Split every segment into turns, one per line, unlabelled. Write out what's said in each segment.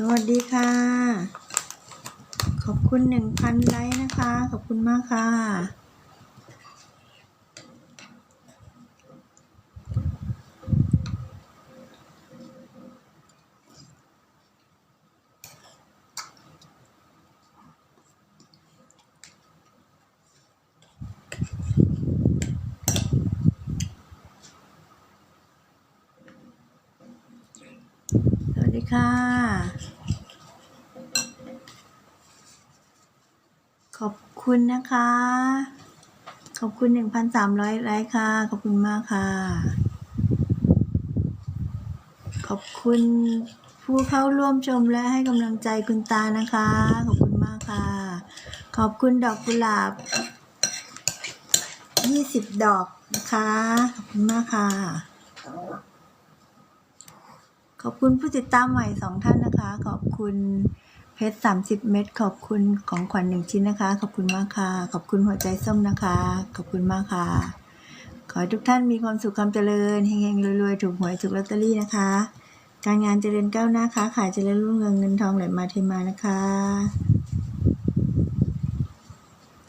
สวัสดีค่ะ ขอบคุณหนึ่งพันไลค์นะคะ ขอบคุณมากค่ะ สวัสดีค่ะ ขอบ คุณนะคะ ขอบคุณหนึ่งพันสามร้อยไลค์ค่ะ ขอบคุณมากค่ะ ขอบคุณผู้เข้าร่วมชมและให้กำลังใจคุณตานะคะ ขอบคุณมากค่ะ ขอบคุณดอกกุหลาบยี่สิบดอกนะคะ ขอบคุณมากค่ะ ขอบคุณผู้ติดตามใหม่สองท่านนะคะ ขอบคุณ เพชรสามสิบเม็ดขอบคุณของขวัญหนึ่งชิ้นนะคะ ขอบคุณมากค่ะ ขอบคุณหัวใจส้มนะคะ ขอบคุณมากค่ะ ขอให้ทุกท่านมีความสุขความเจริญเฮงๆรวยๆถูกหวยถูกลอตเตอรี่นะคะ การงานเจริญก้าวหน้าค้าขายเจริญรุ่งเรืองเงินทองไหลมาเทมานะคะ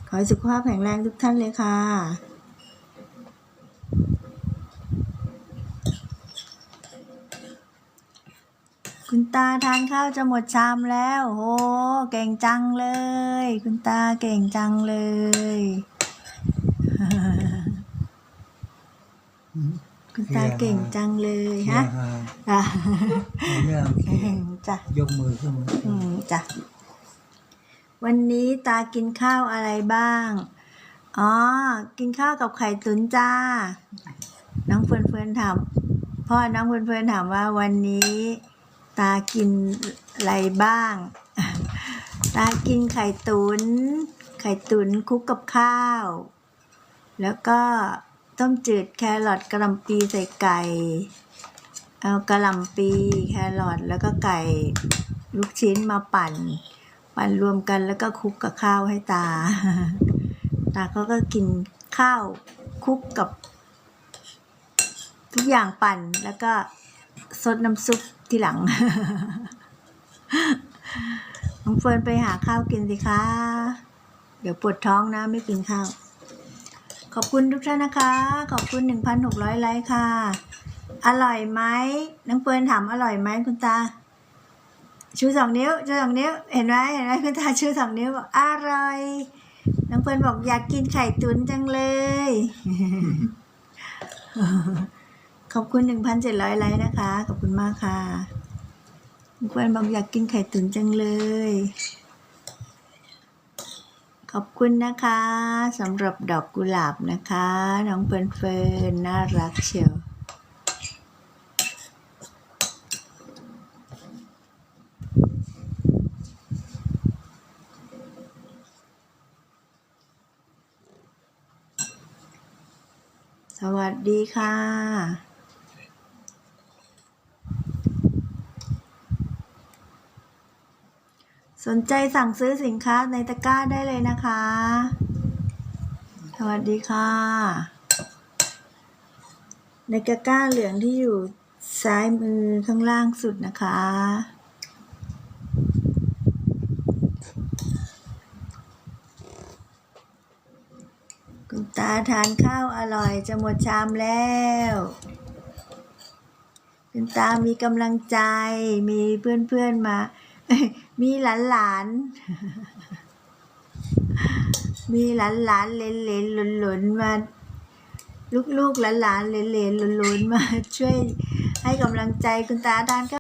ขอให้สุขภาพแข็งแรงทุกท่านเลยค่ะ คุณตาทานข้าวจะหมดชามแล้ว โห เก่งจังเลย คุณตาเก่งจังเลย คุณตาเก่งจังเลย
เรื่
ฮะ
องหา
อะ
เรื่อง
จ้ะ
ยกมือขึ้นมา
อืมจ้ะวันนี้ตากินข้าวอะไรบ้าง อ๋อ กินข้าวกับไข่ตุ๋นจ้า น้องเฟิร์นเฟิร์นถามพ่อน้องเฟิร์นเฟิร์นถามว่าวันนี้ ตากินอะไรบ้าง ตากินไข่ตุน ไข่ตุนคุกกับข้าว แล้วก็ต้มจืดแครอทกระหล่ำปีใส่ไก่ เอากระหล่ำปีแครอทแล้วก็ไก่ลูกชิ้นมาปั่น ปั่นรวมกันแล้วก็คุกกับข้าวให้ตา ตาเขาก็กินข้าวคุกกับ ทุกอย่างปั่นแล้วก็ซดน้ำซุป ทีหลัง น้องเฟิร์นไปหาข้าวกินสิคะ เดี๋ยวปวดท้องนะไม่กินข้าว ขอบคุณทุกท่านนะคะ ขอบคุณ1,600ไลค์ค่ะ อร่อยไหมน้องเฟิร์นถามอร่อยไหมคุณตาชูสองนิ้วชูสองนิ้ว เห็นไหมเห็นไหมคุณตาชูสองนิ้วบอกอร่อย น้องเฟิร์นบอกอยากกินไข่ตุ๋นจังเลย ขอบคุณหนึ่งพันเจ็ดร้อยไลค์นะคะ ขอบคุณมากค่ะเฟิร์นบอกอยากกินไข่ตุ๋นจังเลย ขอบคุณนะคะสำหรับดอกกุหลาบนะคะ น้องเฟิร์นเฟิร์นน่ารักเชียวสวัสดีค่ะ สนใจสั่งซื้อสินค้าในตะกร้าได้เลยนะคะ สวัสดีค่ะ ในตะกร้าเหลืองที่อยู่ซ้ายมือข้างล่างสุดนะคะ คุณตาทานข้าวอร่อยจะหมดชามแล้วคุณตามีกำลังใจมีเพื่อนๆมา มีหลานหลานมีหลานหลานเลนเลนหลนๆมาลูกๆหลานหลานเลนเลนหลนๆมา ช่วยให้กำลังใจคุณตาดานก็